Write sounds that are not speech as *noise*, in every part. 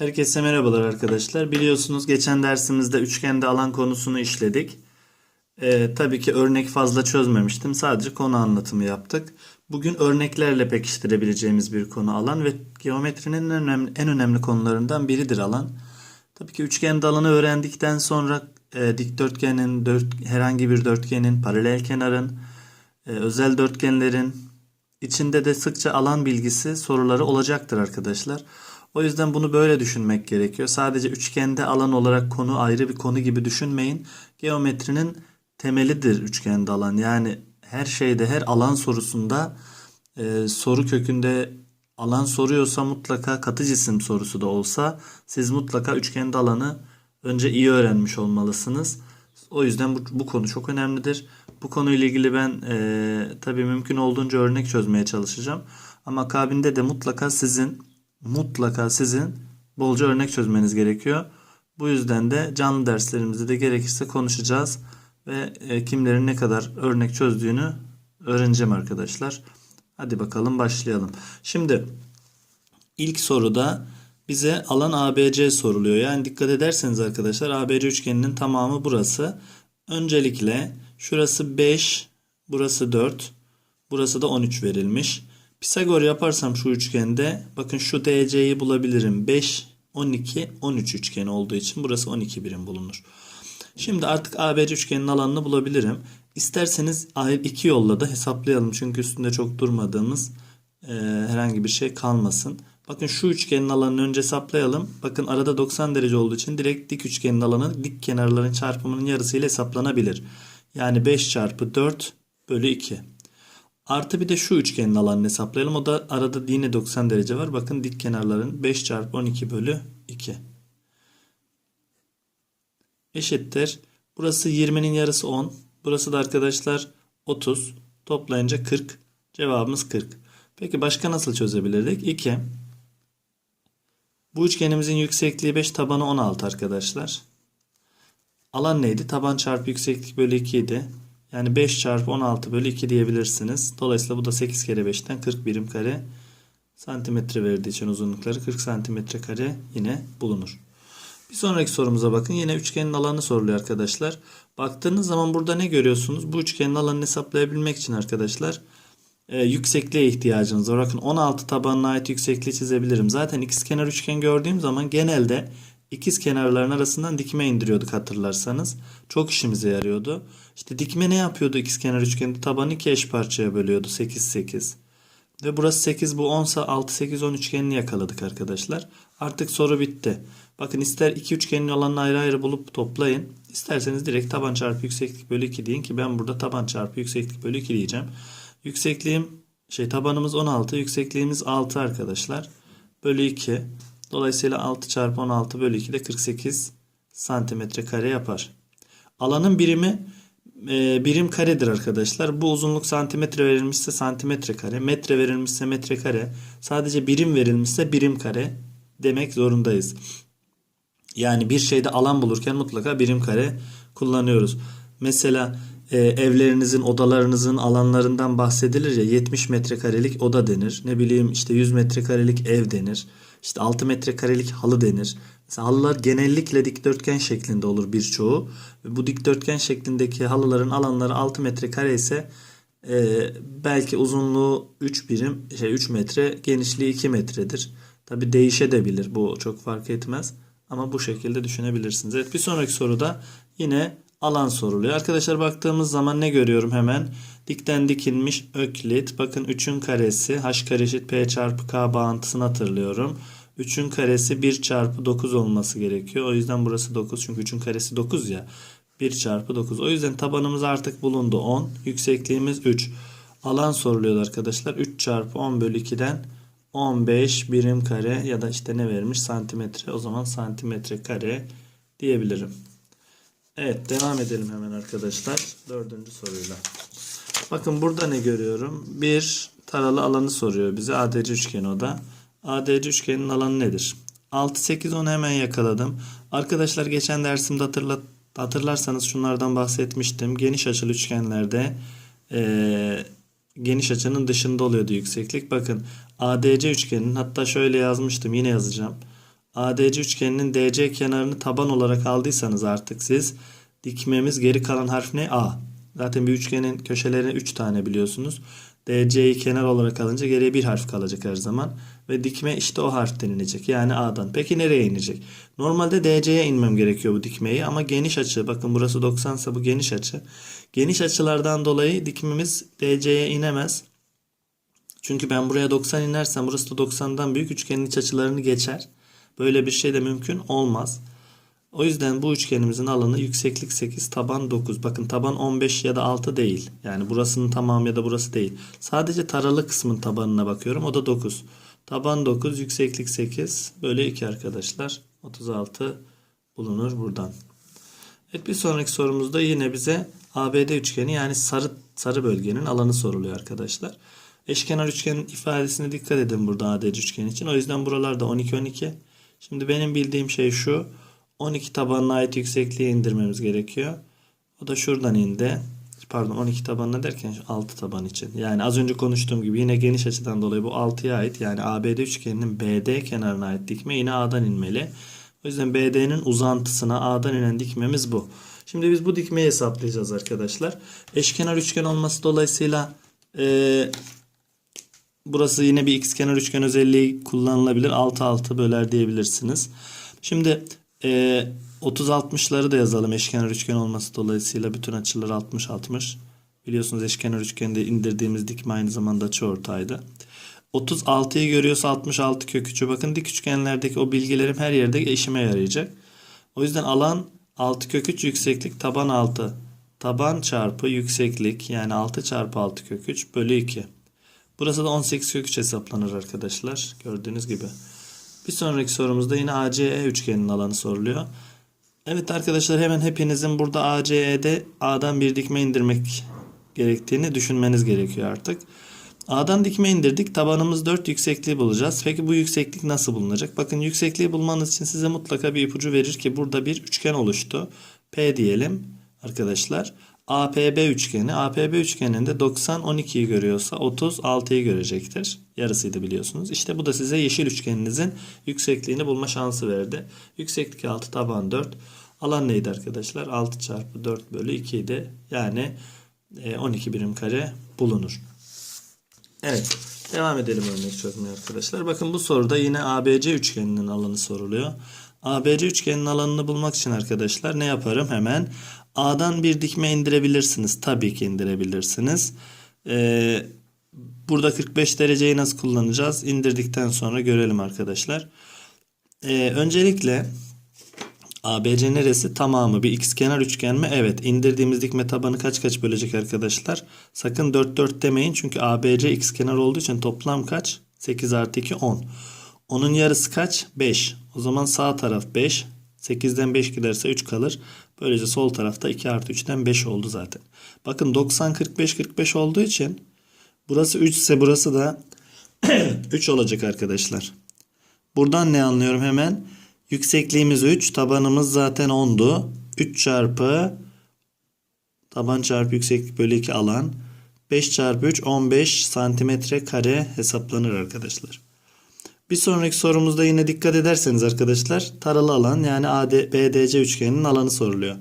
Herkese merhabalar arkadaşlar. Biliyorsunuz geçen dersimizde üçgende alan konusunu işledik. Ee, tabii ki örnek fazla çözmemiştim. Sadece konu anlatımı yaptık. Bugün örneklerle pekiştirebileceğimiz bir konu alan ve geometrinin en önemli, en önemli konularından biridir alan. Tabii ki üçgende alanı öğrendikten sonra e, dikdörtgenin, dört, herhangi bir dörtgenin, paralel kenarın, e, özel dörtgenlerin içinde de sıkça alan bilgisi soruları olacaktır arkadaşlar. O yüzden bunu böyle düşünmek gerekiyor. Sadece üçgende alan olarak konu ayrı bir konu gibi düşünmeyin. Geometrinin temelidir üçgende alan. Yani her şeyde, her alan sorusunda e, soru kökünde alan soruyorsa mutlaka katı cisim sorusu da olsa siz mutlaka üçgende alanı önce iyi öğrenmiş olmalısınız. O yüzden bu, bu konu çok önemlidir. Bu konuyla ilgili ben e, tabii mümkün olduğunca örnek çözmeye çalışacağım. Ama akabinde de mutlaka sizin mutlaka sizin bolca örnek çözmeniz gerekiyor. Bu yüzden de canlı derslerimizde de gerekirse konuşacağız ve e, kimlerin ne kadar örnek çözdüğünü öğreneceğim arkadaşlar. Hadi bakalım başlayalım. Şimdi ilk soruda bize alan ABC soruluyor. Yani dikkat ederseniz arkadaşlar ABC üçgeninin tamamı burası. Öncelikle şurası 5, burası 4, burası da 13 verilmiş. Pisagor yaparsam şu üçgende bakın şu DC'yi bulabilirim. 5, 12, 13 üçgeni olduğu için burası 12 birim bulunur. Şimdi artık ABC üçgenin alanını bulabilirim. İsterseniz iki yolla da hesaplayalım. Çünkü üstünde çok durmadığımız e, herhangi bir şey kalmasın. Bakın şu üçgenin alanını önce hesaplayalım. Bakın arada 90 derece olduğu için direkt dik üçgenin alanı dik kenarların çarpımının yarısıyla hesaplanabilir. Yani 5 çarpı 4 bölü 2. Artı bir de şu üçgenin alanını hesaplayalım. O da arada yine 90 derece var. Bakın dik kenarların 5 çarpı 12 bölü 2. Eşittir. Burası 20'nin yarısı 10. Burası da arkadaşlar 30. Toplayınca 40. Cevabımız 40. Peki başka nasıl çözebilirdik? 2. Bu üçgenimizin yüksekliği 5 tabanı 16 arkadaşlar. Alan neydi? Taban çarpı yükseklik bölü 2 idi. Yani 5 çarpı 16 bölü 2 diyebilirsiniz. Dolayısıyla bu da 8 kere 5'ten 40 birim kare santimetre verdiği için uzunlukları 40 santimetre kare yine bulunur. Bir sonraki sorumuza bakın. Yine üçgenin alanı soruluyor arkadaşlar. Baktığınız zaman burada ne görüyorsunuz? Bu üçgenin alanını hesaplayabilmek için arkadaşlar e, yüksekliğe ihtiyacınız var. Bakın 16 tabanına ait yüksekliği çizebilirim. Zaten ikizkenar üçgen gördüğüm zaman genelde ikiz kenarların arasından dikme indiriyorduk hatırlarsanız. Çok işimize yarıyordu. İşte dikme ne yapıyordu ikizkenar üçgende? Tabanı iki eş parçaya bölüyordu. 8 8. Ve burası 8 bu 10 ise 6 8 10 üçgenini yakaladık arkadaşlar. Artık soru bitti. Bakın ister iki üçgenin alanını ayrı ayrı bulup toplayın. İsterseniz direkt taban çarpı yükseklik bölü 2 deyin ki ben burada taban çarpı yükseklik bölü 2 diyeceğim. Yüksekliğim şey tabanımız 16 yüksekliğimiz 6 arkadaşlar. Bölü 2. Dolayısıyla 6 çarpı 16 bölü 2 de 48 santimetre kare yapar. Alanın birimi e, birim karedir arkadaşlar. Bu uzunluk santimetre verilmişse santimetre kare, metre verilmişse metre kare, sadece birim verilmişse birim kare demek zorundayız. Yani bir şeyde alan bulurken mutlaka birim kare kullanıyoruz. Mesela e, evlerinizin, odalarınızın alanlarından bahsedilir ya 70 metrekarelik oda denir. Ne bileyim işte 100 metrekarelik ev denir. İşte 6 metrekarelik halı denir. Mesela halılar genellikle dikdörtgen şeklinde olur birçoğu. Bu dikdörtgen şeklindeki halıların alanları 6 metrekare ise e, belki uzunluğu 3 birim, şey 3 metre, genişliği 2 metredir. Tabi değişebilir. Bu çok fark etmez. Ama bu şekilde düşünebilirsiniz. Evet bir sonraki soruda yine alan soruluyor. Arkadaşlar baktığımız zaman ne görüyorum hemen? Dikten dikilmiş öklit. Bakın 3'ün karesi h kare eşit p çarpı k bağıntısını hatırlıyorum. 3'ün karesi 1 çarpı 9 olması gerekiyor. O yüzden burası 9 çünkü 3'ün karesi 9 ya. 1 çarpı 9. O yüzden tabanımız artık bulundu 10. Yüksekliğimiz 3. Alan soruluyor arkadaşlar. 3 çarpı 10 bölü 2'den 15 birim kare ya da işte ne vermiş santimetre. O zaman santimetre kare diyebilirim. Evet devam edelim hemen arkadaşlar. Dördüncü soruyla. Bakın burada ne görüyorum? Bir taralı alanı soruyor bize. ADC üçgeni o da. ADC üçgenin alanı nedir? 6, 8, 10 hemen yakaladım. Arkadaşlar geçen dersimde hatırlat, hatırlarsanız şunlardan bahsetmiştim. Geniş açılı üçgenlerde ee, geniş açının dışında oluyordu yükseklik. Bakın ADC üçgenin hatta şöyle yazmıştım yine yazacağım. ADC üçgeninin DC kenarını taban olarak aldıysanız artık siz dikmemiz geri kalan harf ne? A. Zaten bir üçgenin köşeleri 3 tane biliyorsunuz. DC'yi kenar olarak alınca geriye bir harf kalacak her zaman. Ve dikme işte o harften inecek. Yani A'dan. Peki nereye inecek? Normalde DC'ye inmem gerekiyor bu dikmeyi ama geniş açı. Bakın burası 90 ise bu geniş açı. Geniş açılardan dolayı dikmemiz DC'ye inemez. Çünkü ben buraya 90 inersem burası da 90'dan büyük üçgenin iç açılarını geçer. Böyle bir şey de mümkün olmaz. O yüzden bu üçgenimizin alanı yükseklik 8, taban 9. Bakın taban 15 ya da 6 değil. Yani burasının tamamı ya da burası değil. Sadece taralı kısmın tabanına bakıyorum. O da 9. Taban 9, yükseklik 8. Böyle 2 arkadaşlar. 36 bulunur buradan. Evet bir sonraki sorumuzda yine bize ABD üçgeni yani sarı sarı bölgenin alanı soruluyor arkadaşlar. Eşkenar üçgenin ifadesine dikkat edin burada ADC üçgen için. O yüzden buralarda 12 12. Şimdi benim bildiğim şey şu. 12 tabanına ait yüksekliği indirmemiz gerekiyor. O da şuradan indi. Pardon 12 tabanına derken 6 taban için. Yani az önce konuştuğum gibi yine geniş açıdan dolayı bu 6'ya ait. Yani ABD üçgeninin BD kenarına ait dikme yine A'dan inmeli. O yüzden BD'nin uzantısına A'dan inen dikmemiz bu. Şimdi biz bu dikmeyi hesaplayacağız arkadaşlar. Eşkenar üçgen olması dolayısıyla e, burası yine bir ikizkenar üçgen özelliği kullanılabilir. 6 6 böler diyebilirsiniz. Şimdi e, 30-60'ları da yazalım eşkenar üçgen olması dolayısıyla bütün açılar 60-60. Biliyorsunuz eşkenar üçgende indirdiğimiz dikme aynı zamanda açıortaydı. 36'yı görüyorsa 66 kök 3'ü bakın dik üçgenlerdeki o bilgilerim her yerde işime yarayacak. O yüzden alan 6 kök 3 yükseklik taban 6. Taban çarpı yükseklik yani 6 çarpı 6 kök 3 bölü 2. Burası da 18 kök 3 hesaplanır arkadaşlar. Gördüğünüz gibi. Bir sonraki sorumuzda yine ACE üçgeninin alanı soruluyor. Evet arkadaşlar hemen hepinizin burada ACE'de A'dan bir dikme indirmek gerektiğini düşünmeniz gerekiyor artık. A'dan dikme indirdik. Tabanımız 4 yüksekliği bulacağız. Peki bu yükseklik nasıl bulunacak? Bakın yüksekliği bulmanız için size mutlaka bir ipucu verir ki burada bir üçgen oluştu. P diyelim arkadaşlar. APB üçgeni. APB üçgeninde 90 12'yi görüyorsa 30 6'yı görecektir. Yarısıydı biliyorsunuz. İşte bu da size yeşil üçgeninizin yüksekliğini bulma şansı verdi. Yükseklik 6 taban 4. Alan neydi arkadaşlar? 6 çarpı 4 bölü 2 idi. Yani 12 birim kare bulunur. Evet. Devam edelim örnek çözmeye arkadaşlar. Bakın bu soruda yine ABC üçgeninin alanı soruluyor. ABC üçgenin alanını bulmak için arkadaşlar ne yaparım? Hemen A'dan bir dikme indirebilirsiniz. Tabii ki indirebilirsiniz. Ee, burada 45 dereceyi nasıl kullanacağız? İndirdikten sonra görelim arkadaşlar. Ee, öncelikle ABC neresi? Tamamı bir ikizkenar üçgen mi? Evet. İndirdiğimiz dikme tabanı kaç kaç bölecek arkadaşlar? Sakın 4 4 demeyin. Çünkü ABC ikizkenar olduğu için toplam kaç? 8 artı 2 10. Onun yarısı kaç? 5. O zaman sağ taraf 5. 8'den 5 giderse 3 kalır. Böylece sol tarafta 2 artı 3'ten 5 oldu zaten. Bakın 90 45 45 olduğu için burası 3 ise burası da *clears throat* 3 olacak arkadaşlar. Buradan ne anlıyorum hemen? Yüksekliğimiz 3, tabanımız zaten 10'du. 3 çarpı taban çarpı yükseklik bölü 2 alan. 5 çarpı 3 15 santimetre kare hesaplanır arkadaşlar. Bir sonraki sorumuzda yine dikkat ederseniz arkadaşlar taralı alan yani AD, BDC üçgeninin alanı soruluyor.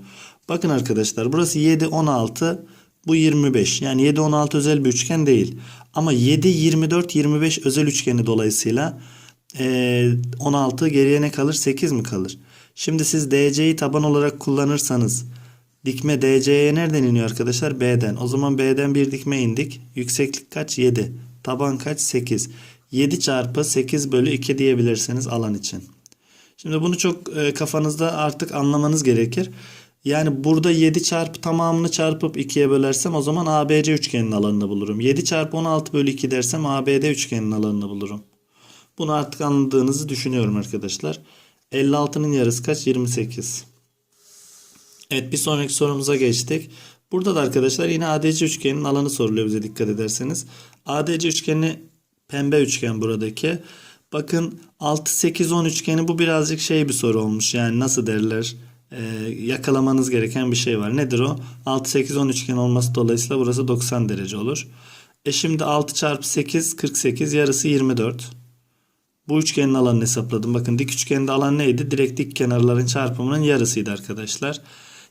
Bakın arkadaşlar burası 7 16 bu 25. Yani 7 16 özel bir üçgen değil. Ama 7 24 25 özel üçgeni dolayısıyla 16 geriye ne kalır? 8 mi kalır? Şimdi siz DC'yi taban olarak kullanırsanız dikme DC'ye nereden iniyor arkadaşlar? B'den. O zaman B'den bir dikme indik. Yükseklik kaç? 7. Taban kaç? 8. 7 çarpı 8 bölü 2 diyebilirsiniz alan için. Şimdi bunu çok kafanızda artık anlamanız gerekir. Yani burada 7 çarpı tamamını çarpıp 2'ye bölersem o zaman ABC üçgeninin alanını bulurum. 7 çarpı 16 bölü 2 dersem ABD üçgeninin alanını bulurum. Bunu artık anladığınızı düşünüyorum arkadaşlar. 56'nın yarısı kaç? 28. Evet bir sonraki sorumuza geçtik. Burada da arkadaşlar yine ADC üçgeninin alanı soruluyor bize dikkat ederseniz. ADC üçgeni pembe üçgen buradaki. Bakın 6 8 10 üçgeni bu birazcık şey bir soru olmuş. Yani nasıl derler? Ee, yakalamanız gereken bir şey var. Nedir o? 6 8 10 üçgen olması dolayısıyla burası 90 derece olur. E şimdi 6 çarpı 8 48 yarısı 24. Bu üçgenin alanını hesapladım. Bakın dik üçgende alan neydi? Direkt dik kenarların çarpımının yarısıydı arkadaşlar.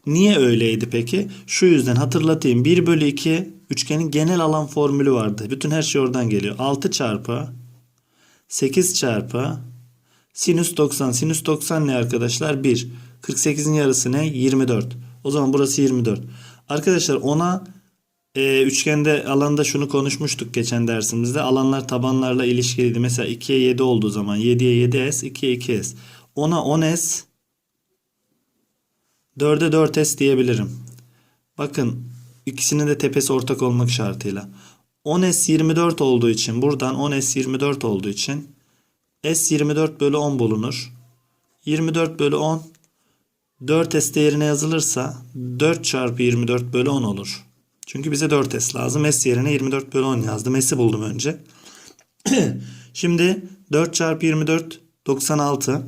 Niye öyleydi peki? Şu yüzden hatırlatayım. 1 bölü 2 üçgenin genel alan formülü vardı. Bütün her şey oradan geliyor. 6 çarpı 8 çarpı sinüs 90. Sinüs 90 ne arkadaşlar? 1. 48'in yarısı ne? 24. O zaman burası 24. Arkadaşlar ona e, üçgende alanda şunu konuşmuştuk geçen dersimizde. Alanlar tabanlarla ilişkiliydi. Mesela 2'ye 7 olduğu zaman 7'ye 7s, 2'ye 2s. Ona 10s, 4'e 4s diyebilirim. Bakın ikisinin de tepesi ortak olmak şartıyla. 10s 24 olduğu için buradan 10s 24 olduğu için s 24 bölü 10 bulunur. 24 bölü 10 4s değerine yazılırsa 4 çarpı 24 bölü 10 olur. Çünkü bize 4s lazım. S yerine 24 bölü 10 yazdım. S'i buldum önce. *clears throat* Şimdi 4 çarpı 24 96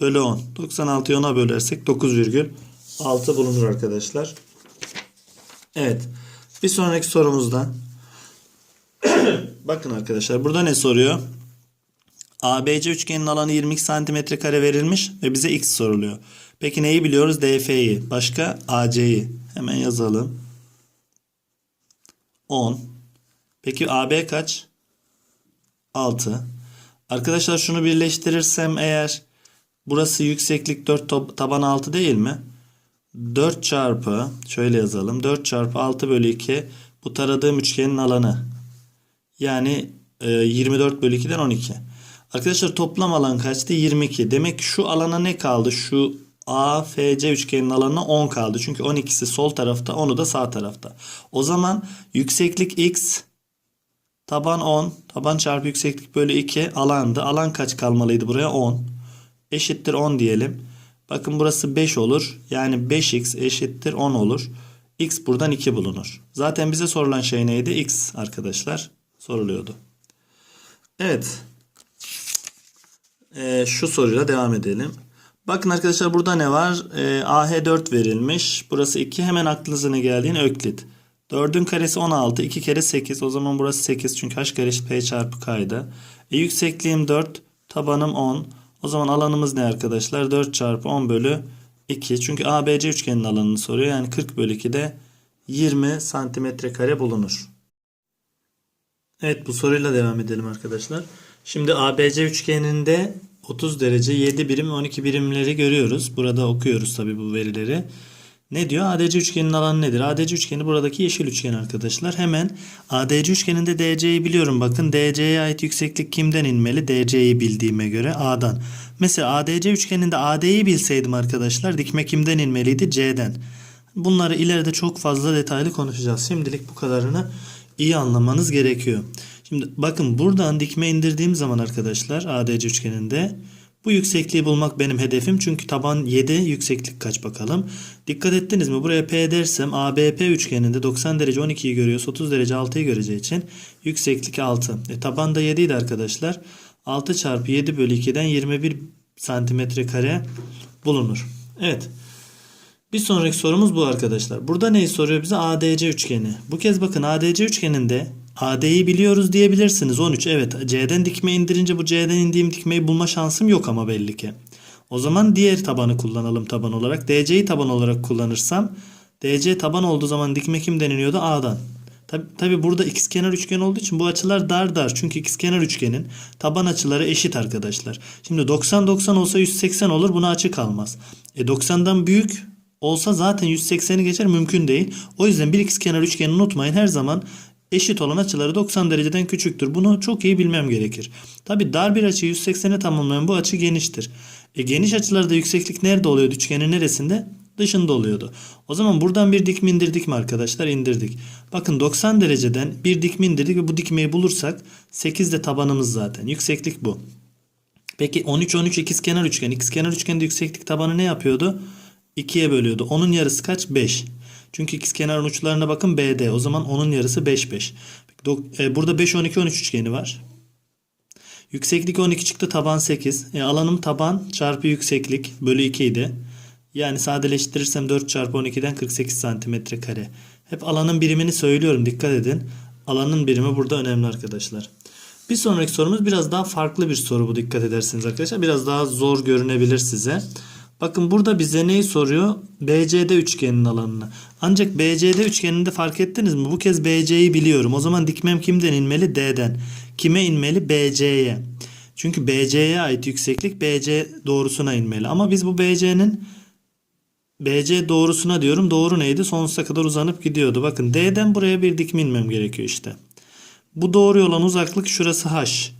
bölü 10. 96'yı 10'a bölersek 9,6 bulunur arkadaşlar. Evet. Bir sonraki sorumuzda *clears throat* bakın arkadaşlar burada ne soruyor? ABC üçgenin alanı 22 cm kare verilmiş ve bize x soruluyor. Peki neyi biliyoruz? DF'yi. Başka AC'yi. Hemen yazalım. 10. Peki AB kaç? 6. Arkadaşlar şunu birleştirirsem eğer burası yükseklik 4 tab- taban 6 değil mi? 4 çarpı şöyle yazalım. 4 çarpı 6 bölü 2 bu taradığım üçgenin alanı. Yani e, 24 bölü 2'den 12. Arkadaşlar toplam alan kaçtı? 22. Demek şu alana ne kaldı? Şu AFC üçgenin alanına 10 kaldı. Çünkü 12'si sol tarafta, 10'u da sağ tarafta. O zaman yükseklik x taban 10, taban çarpı yükseklik bölü 2 alandı. Alan kaç kalmalıydı buraya? 10. Eşittir 10 diyelim. Bakın burası 5 olur. Yani 5x eşittir 10 olur. x buradan 2 bulunur. Zaten bize sorulan şey neydi? x arkadaşlar soruluyordu. Evet. Ee, şu soruyla devam edelim. Bakın arkadaşlar burada ne var? Ee, AH4 verilmiş. Burası 2. Hemen aklınıza ne geldiğini Öklit. 4'ün karesi 16. 2 kere 8. O zaman burası 8. Çünkü h kare p çarpı k'ydı. E, yüksekliğim 4. Tabanım 10. O zaman alanımız ne arkadaşlar? 4 çarpı 10 bölü 2. Çünkü ABC üçgenin alanını soruyor. Yani 40 bölü 2'de 20 santimetre kare bulunur. Evet bu soruyla devam edelim arkadaşlar. Şimdi ABC üçgeninde 30 derece 7 birim 12 birimleri görüyoruz. Burada okuyoruz tabi bu verileri. Ne diyor? ADC üçgenin alanı nedir? ADC üçgeni buradaki yeşil üçgen arkadaşlar. Hemen ADC üçgeninde DC'yi biliyorum. Bakın DC'ye ait yükseklik kimden inmeli? DC'yi bildiğime göre A'dan. Mesela ADC üçgeninde AD'yi bilseydim arkadaşlar dikme kimden inmeliydi? C'den. Bunları ileride çok fazla detaylı konuşacağız. Şimdilik bu kadarını iyi anlamanız gerekiyor. Şimdi bakın buradan dikme indirdiğim zaman arkadaşlar ADC üçgeninde bu yüksekliği bulmak benim hedefim. Çünkü taban 7 yükseklik kaç bakalım. Dikkat ettiniz mi? Buraya P dersem ABP üçgeninde 90 derece 12'yi görüyorsa 30 derece 6'yı göreceği için yükseklik 6. E, taban da 7 idi arkadaşlar. 6 çarpı 7 bölü 2'den 21 santimetre kare bulunur. Evet. Bir sonraki sorumuz bu arkadaşlar. Burada neyi soruyor bize? ADC üçgeni. Bu kez bakın ADC üçgeninde AD'yi biliyoruz diyebilirsiniz. 13 evet C'den dikme indirince bu C'den indiğim dikmeyi bulma şansım yok ama belli ki. O zaman diğer tabanı kullanalım taban olarak. DC'yi taban olarak kullanırsam DC taban olduğu zaman dikme kimden iniyordu? A'dan. Tabi, tabi burada ikizkenar üçgen olduğu için bu açılar dar dar. Çünkü ikizkenar üçgenin taban açıları eşit arkadaşlar. Şimdi 90-90 olsa 180 olur. Buna açı kalmaz. E 90'dan büyük olsa zaten 180'i geçer mümkün değil. O yüzden bir ikizkenar üçgeni unutmayın. Her zaman eşit olan açıları 90 dereceden küçüktür. Bunu çok iyi bilmem gerekir. Tabi dar bir açıyı 180'e tamamlayan bu açı geniştir. E geniş açılarda yükseklik nerede oluyordu? Üçgenin neresinde? Dışında oluyordu. O zaman buradan bir dikme indirdik mi arkadaşlar? İndirdik. Bakın 90 dereceden bir dikme indirdik ve bu dikmeyi bulursak 8 de tabanımız zaten. Yükseklik bu. Peki 13 13 ikizkenar üçgen. İkizkenar üçgende yükseklik tabanı ne yapıyordu? 2'ye bölüyordu. Onun yarısı kaç? 5. Çünkü ikizkenarın uçlarına bakın BD. O zaman onun yarısı 5 5. E, burada 5 12 13 üçgeni var. Yükseklik 12 çıktı taban 8. E, alanım taban çarpı yükseklik bölü 2 idi. Yani sadeleştirirsem 4 çarpı 12'den 48 santimetre kare. Hep alanın birimini söylüyorum dikkat edin. Alanın birimi burada önemli arkadaşlar. Bir sonraki sorumuz biraz daha farklı bir soru bu dikkat ederseniz arkadaşlar. Biraz daha zor görünebilir size. Bakın burada bize neyi soruyor? BCD üçgeninin alanını. Ancak BCD üçgeninde fark ettiniz mi? Bu kez BC'yi biliyorum. O zaman dikmem kimden inmeli? D'den. Kime inmeli? BC'ye. Çünkü BC'ye ait yükseklik BC doğrusuna inmeli. Ama biz bu BC'nin BC doğrusuna diyorum. Doğru neydi? Sonsuza kadar uzanıp gidiyordu. Bakın D'den buraya bir dikme inmem gerekiyor işte. Bu doğru olan uzaklık şurası H.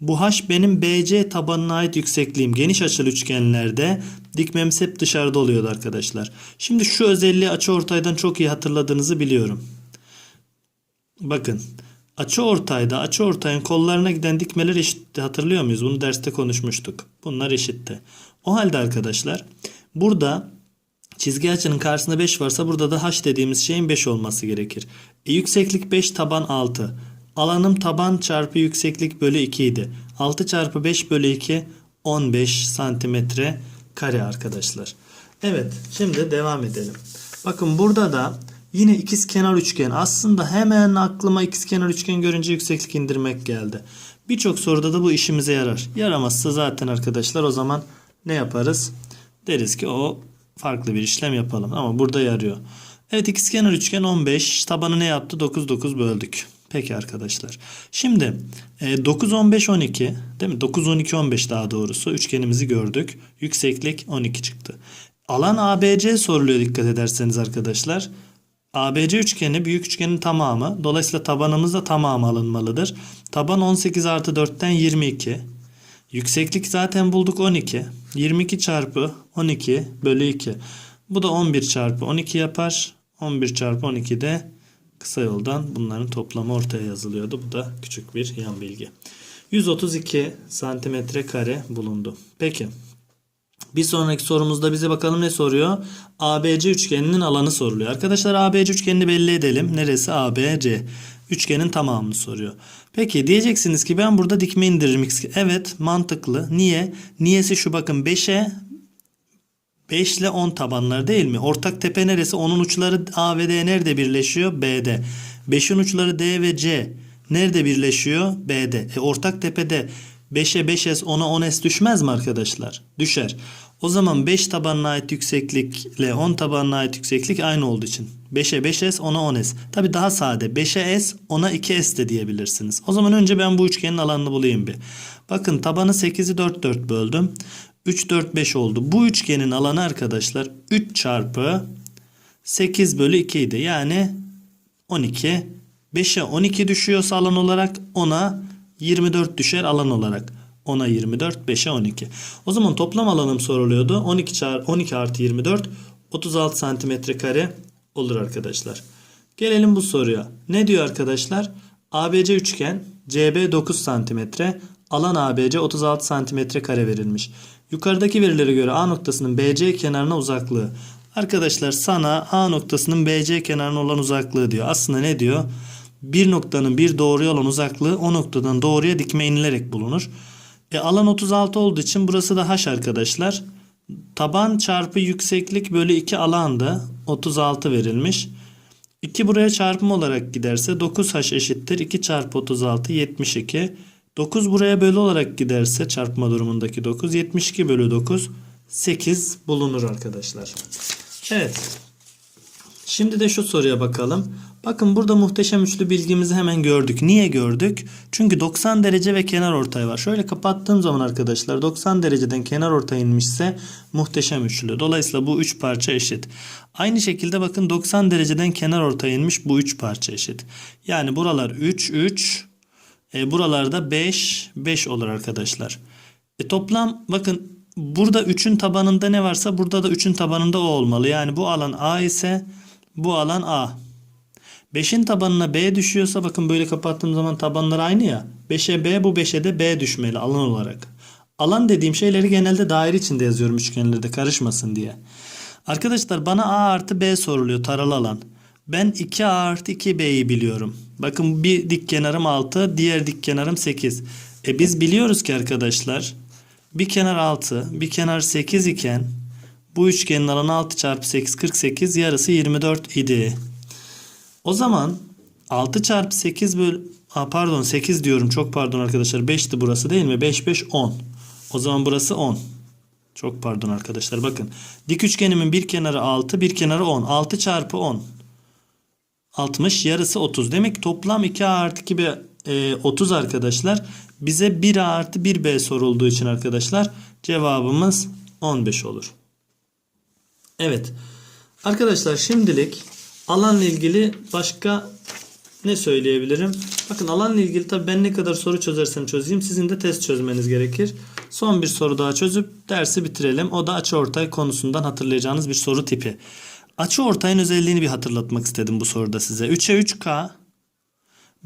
Bu H benim BC tabanına ait yüksekliğim. Geniş açılı üçgenlerde dikmemiz hep dışarıda oluyordu arkadaşlar. Şimdi şu özelliği açıortaydan çok iyi hatırladığınızı biliyorum. Bakın açıortayda açıortayın kollarına giden dikmeler eşitti. Hatırlıyor muyuz? Bunu derste konuşmuştuk. Bunlar eşitti. O halde arkadaşlar burada çizgi açının karşısında 5 varsa burada da h dediğimiz şeyin 5 olması gerekir. E, yükseklik 5 taban 6. Alanım taban çarpı yükseklik bölü 2 idi. 6 çarpı 5 bölü 2 15 santimetre kare arkadaşlar. Evet şimdi devam edelim. Bakın burada da yine ikiz kenar üçgen. Aslında hemen aklıma ikiz kenar üçgen görünce yükseklik indirmek geldi. Birçok soruda da bu işimize yarar. Yaramazsa zaten arkadaşlar o zaman ne yaparız? Deriz ki o farklı bir işlem yapalım. Ama burada yarıyor. Evet ikizkenar üçgen 15. Tabanı ne yaptı? 9 9 böldük. Peki arkadaşlar. Şimdi e, 9 15 12 değil mi? 9 12 15 daha doğrusu üçgenimizi gördük. Yükseklik 12 çıktı. Alan ABC soruluyor dikkat ederseniz arkadaşlar. ABC üçgeni büyük üçgenin tamamı. Dolayısıyla tabanımız da tamamı alınmalıdır. Taban 18 artı 4'ten 22. Yükseklik zaten bulduk 12. 22 çarpı 12 bölü 2. Bu da 11 çarpı 12 yapar. 11 çarpı 12 de kısa yoldan bunların toplamı ortaya yazılıyordu. Bu da küçük bir yan bilgi. 132 santimetre kare bulundu. Peki. Bir sonraki sorumuzda bize bakalım ne soruyor? ABC üçgeninin alanı soruluyor. Arkadaşlar ABC üçgenini belli edelim. Neresi ABC? Üçgenin tamamını soruyor. Peki diyeceksiniz ki ben burada dikme indiririm. Evet mantıklı. Niye? Niyesi şu bakın 5'e 5 ile 10 tabanlar değil mi? Ortak tepe neresi? Onun uçları A ve D nerede birleşiyor? B'de. 5'in uçları D ve C nerede birleşiyor? B'de. E, ortak tepede 5'e 5S 10'a 10S düşmez mi arkadaşlar? Düşer. O zaman 5 tabanına ait yükseklikle 10 tabanına ait yükseklik aynı olduğu için. 5'e 5S 10'a 10S. Tabi daha sade. 5'e S 10'a 2S de diyebilirsiniz. O zaman önce ben bu üçgenin alanını bulayım bir. Bakın tabanı 8'i 4 4 böldüm. 3 4 5 oldu. Bu üçgenin alanı arkadaşlar 3 çarpı 8 bölü 2 idi. Yani 12. 5'e 12 düşüyorsa alan olarak 10'a 24 düşer alan olarak. 10'a 24, 5'e 12. O zaman toplam alanım soruluyordu. 12 çar 12 artı 24 36 santimetre kare olur arkadaşlar. Gelelim bu soruya. Ne diyor arkadaşlar? ABC üçgen CB 9 santimetre alan ABC 36 santimetre kare verilmiş. Yukarıdaki verilere göre A noktasının BC kenarına uzaklığı. Arkadaşlar sana A noktasının BC kenarına olan uzaklığı diyor. Aslında ne diyor? Bir noktanın bir doğruya olan uzaklığı o noktadan doğruya dikme inilerek bulunur. E, alan 36 olduğu için burası da H arkadaşlar. Taban çarpı yükseklik bölü 2 alanda 36 verilmiş. 2 buraya çarpım olarak giderse 9H eşittir. 2 çarpı 36 72. 9 buraya bölü olarak giderse çarpma durumundaki 9 72 bölü 9 8 bulunur arkadaşlar. Evet. Şimdi de şu soruya bakalım. Bakın burada muhteşem üçlü bilgimizi hemen gördük. Niye gördük? Çünkü 90 derece ve kenar ortay var. Şöyle kapattığım zaman arkadaşlar 90 dereceden kenar ortay inmişse muhteşem üçlü. Dolayısıyla bu 3 parça eşit. Aynı şekilde bakın 90 dereceden kenar ortay inmiş bu 3 parça eşit. Yani buralar 3 3 e, buralarda 5 5 olur arkadaşlar. E, toplam bakın burada 3'ün tabanında ne varsa burada da 3'ün tabanında o olmalı. Yani bu alan A ise bu alan A. 5'in tabanına B düşüyorsa bakın böyle kapattığım zaman tabanlar aynı ya. 5'e B bu 5'e de B düşmeli alan olarak. Alan dediğim şeyleri genelde daire içinde yazıyorum üçgenlerde karışmasın diye. Arkadaşlar bana A artı B soruluyor taralı alan. Ben 2A artı 2B'yi biliyorum. Bakın bir dik kenarım 6 diğer dik kenarım 8. E biz biliyoruz ki arkadaşlar bir kenar 6 bir kenar 8 iken bu üçgenin alanı 6 çarpı 8 48 yarısı 24 idi. O zaman 6 çarpı 8 bölü Aa, pardon 8 diyorum. Çok pardon arkadaşlar. 5'ti burası değil mi? 5 5 10. O zaman burası 10. Çok pardon arkadaşlar. Bakın. Dik üçgenimin bir kenarı 6, bir kenarı 10. 6 çarpı 10. 60 yarısı 30. Demek ki toplam 2A artı 2B e, 30 arkadaşlar. Bize 1A artı 1B sorulduğu için arkadaşlar cevabımız 15 olur. Evet. Arkadaşlar şimdilik alanla ilgili başka ne söyleyebilirim? Bakın alanla ilgili tabii ben ne kadar soru çözersem çözeyim sizin de test çözmeniz gerekir. Son bir soru daha çözüp dersi bitirelim. O da açıortay konusundan hatırlayacağınız bir soru tipi. Açıortayın özelliğini bir hatırlatmak istedim bu soruda size. 3'e 3K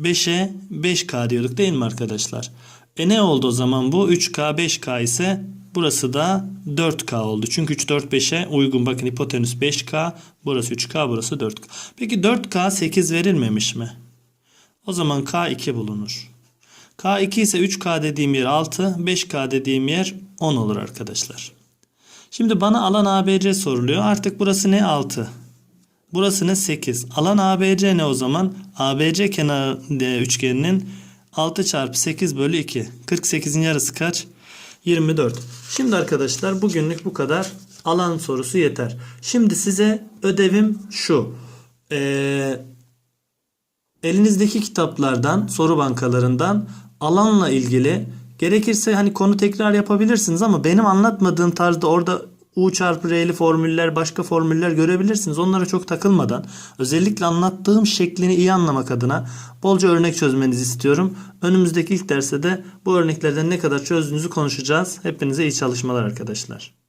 5'e 5K diyorduk değil mi arkadaşlar? E ne oldu o zaman bu? 3K 5K ise burası da 4K oldu. Çünkü 3 4 5'e uygun. Bakın hipotenüs 5K, burası 3K, burası 4K. Peki 4K 8 verilmemiş mi? O zaman K 2 bulunur. K 2 ise 3K dediğim yer 6, 5K dediğim yer 10 olur arkadaşlar. Şimdi bana alan ABC soruluyor. Artık burası ne 6? Burası ne 8? Alan ABC ne o zaman? ABC kenar üçgeninin 6 çarpı 8 bölü 2. 48'in yarısı kaç? 24. Şimdi arkadaşlar bugünlük bu kadar. Alan sorusu yeter. Şimdi size ödevim şu. Ee, elinizdeki kitaplardan, soru bankalarından alanla ilgili gerekirse hani konu tekrar yapabilirsiniz ama benim anlatmadığım tarzda orada U çarpı R'li formüller, başka formüller görebilirsiniz. Onlara çok takılmadan özellikle anlattığım şeklini iyi anlamak adına bolca örnek çözmenizi istiyorum. Önümüzdeki ilk derste de bu örneklerden ne kadar çözdüğünüzü konuşacağız. Hepinize iyi çalışmalar arkadaşlar.